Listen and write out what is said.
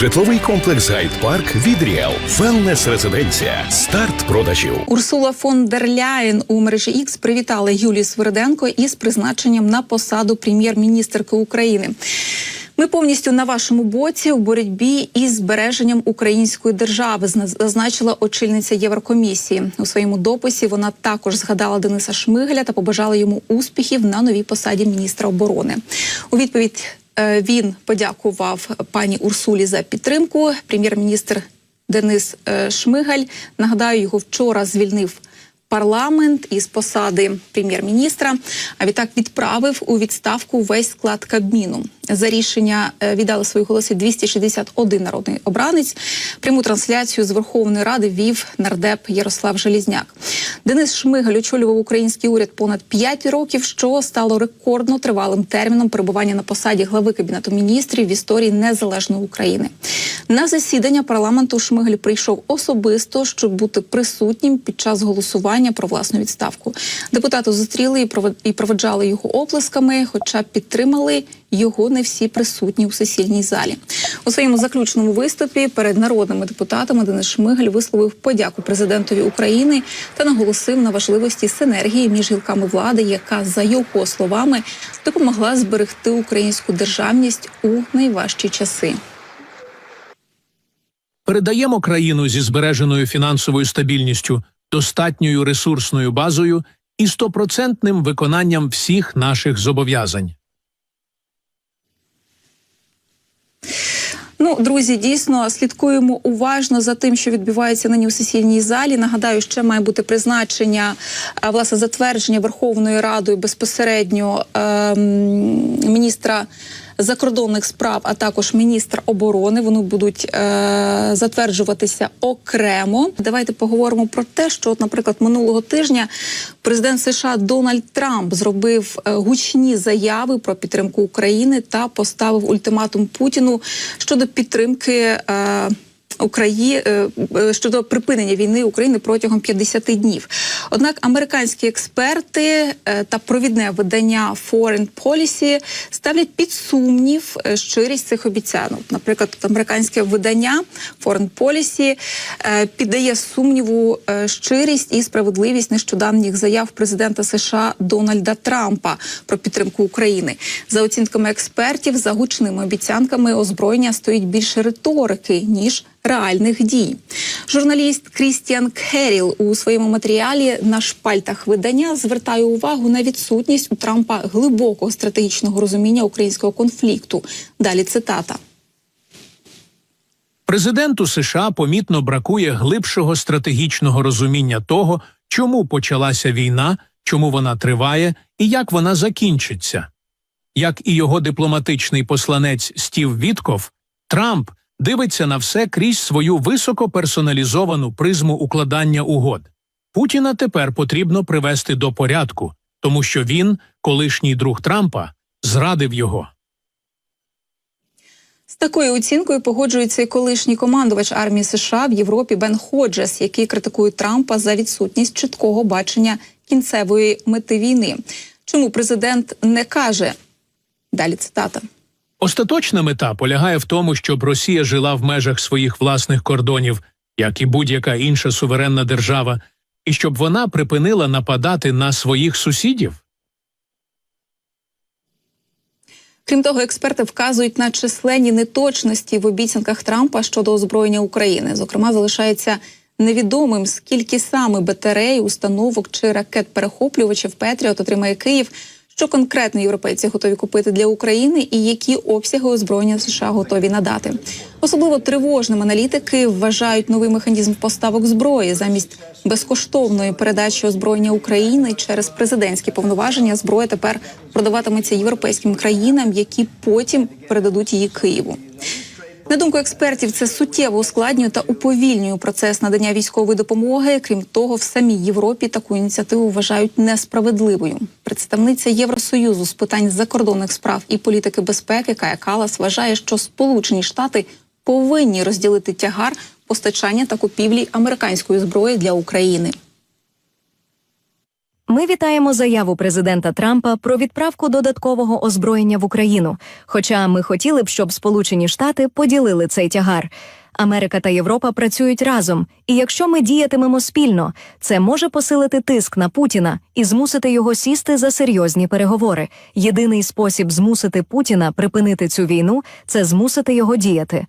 Житловий комплекс Гайд Парк від Ріел. Велнес резиденція. Старт продажів. Урсула фон дер Ляєн у мережі X привітала Юлію Свериденко із призначенням на посаду прем'єр-міністерки України. Ми повністю на вашому боці у боротьбі із збереженням української держави, зна- зазначила очільниця Єврокомісії. У своєму дописі вона також згадала Дениса Шмигаля та побажала йому успіхів на новій посаді міністра оборони. У відповідь він подякував пані Урсулі за підтримку. Прем'єр-міністр Денис е, Шмигаль нагадаю, його вчора звільнив. Парламент із посади прем'єр-міністра, а відтак відправив у відставку весь склад Кабміну. За рішення е, віддали свої голоси 261 народний обранець. Пряму трансляцію з Верховної Ради вів нардеп Ярослав Желізняк. Денис Шмигаль очолював український уряд понад 5 років, що стало рекордно тривалим терміном перебування на посаді глави кабінету міністрів в історії незалежної України. На засідання парламенту Шмигаль прийшов особисто, щоб бути присутнім під час голосування про власну відставку. Депутати зустріли і проведжали його оплесками, хоча підтримали його не всі присутні у сесійній залі. У своєму заключному виступі перед народними депутатами Денис Шмигаль висловив подяку президентові України та наголосив на важливості синергії між гілками влади, яка за його словами допомогла зберегти українську державність у найважчі часи. Передаємо країну зі збереженою фінансовою стабільністю, достатньою ресурсною базою і стопроцентним виконанням всіх наших зобов'язань. Ну, друзі, дійсно слідкуємо уважно за тим, що відбувається нині у сесійній залі. Нагадаю, ще має бути призначення власне затвердження Верховною Радою безпосередньо ем, міністра. Закордонних справ, а також міністр оборони, вони будуть е, затверджуватися окремо. Давайте поговоримо про те, що, от, наприклад, минулого тижня президент США Дональд Трамп зробив е, гучні заяви про підтримку України та поставив ультиматум Путіну щодо підтримки. Е, Украї... е, е, щодо припинення війни України протягом 50 днів. Однак американські експерти е, та провідне видання Foreign Policy ставлять під сумнів щирість цих обіцянок. Наприклад, американське видання Foreign Policy піддає сумніву щирість і справедливість нещодавніх заяв президента США Дональда Трампа про підтримку України. За оцінками експертів, за гучними обіцянками озброєння стоїть більше риторики ніж реальних дій. Журналіст Крістіан Керіл у своєму матеріалі на шпальтах видання звертає увагу на відсутність у Трампа глибокого стратегічного розуміння українського конфлікту. Далі цитата. Президенту США помітно бракує глибшого стратегічного розуміння того, чому почалася війна, чому вона триває і як вона закінчиться. Як і його дипломатичний посланець Стів Вітков, Трамп дивиться на все крізь свою високоперсоналізовану призму укладання угод. Путіна тепер потрібно привести до порядку, тому що він, колишній друг Трампа, зрадив його. З такою оцінкою погоджується і колишній командувач армії США в Європі Бен Ходжес, який критикує Трампа за відсутність чіткого бачення кінцевої мети війни. Чому президент не каже? Далі цитата. Остаточна мета полягає в тому, щоб Росія жила в межах своїх власних кордонів, як і будь-яка інша суверенна держава, і щоб вона припинила нападати на своїх сусідів. Крім того, експерти вказують на численні неточності в обіцянках Трампа щодо озброєння України. Зокрема, залишається невідомим, скільки саме батарей, установок чи ракет-перехоплювачів Петріот отримає Київ. Що конкретно європейці готові купити для України, і які обсяги озброєння США готові надати? Особливо тривожним аналітики вважають новий механізм поставок зброї замість безкоштовної передачі озброєння України через президентські повноваження. Зброя тепер продаватиметься європейським країнам, які потім передадуть її Києву. На думку експертів, це суттєво ускладнює та уповільнює процес надання військової допомоги. Крім того, в самій Європі таку ініціативу вважають несправедливою. Представниця Євросоюзу з питань закордонних справ і політики безпеки Кая Калас вважає, що Сполучені Штати повинні розділити тягар постачання та купівлі американської зброї для України. Ми вітаємо заяву президента Трампа про відправку додаткового озброєння в Україну. Хоча ми хотіли б, щоб Сполучені Штати поділили цей тягар. Америка та Європа працюють разом, і якщо ми діятимемо спільно, це може посилити тиск на Путіна і змусити його сісти за серйозні переговори. Єдиний спосіб змусити Путіна припинити цю війну це змусити його діяти.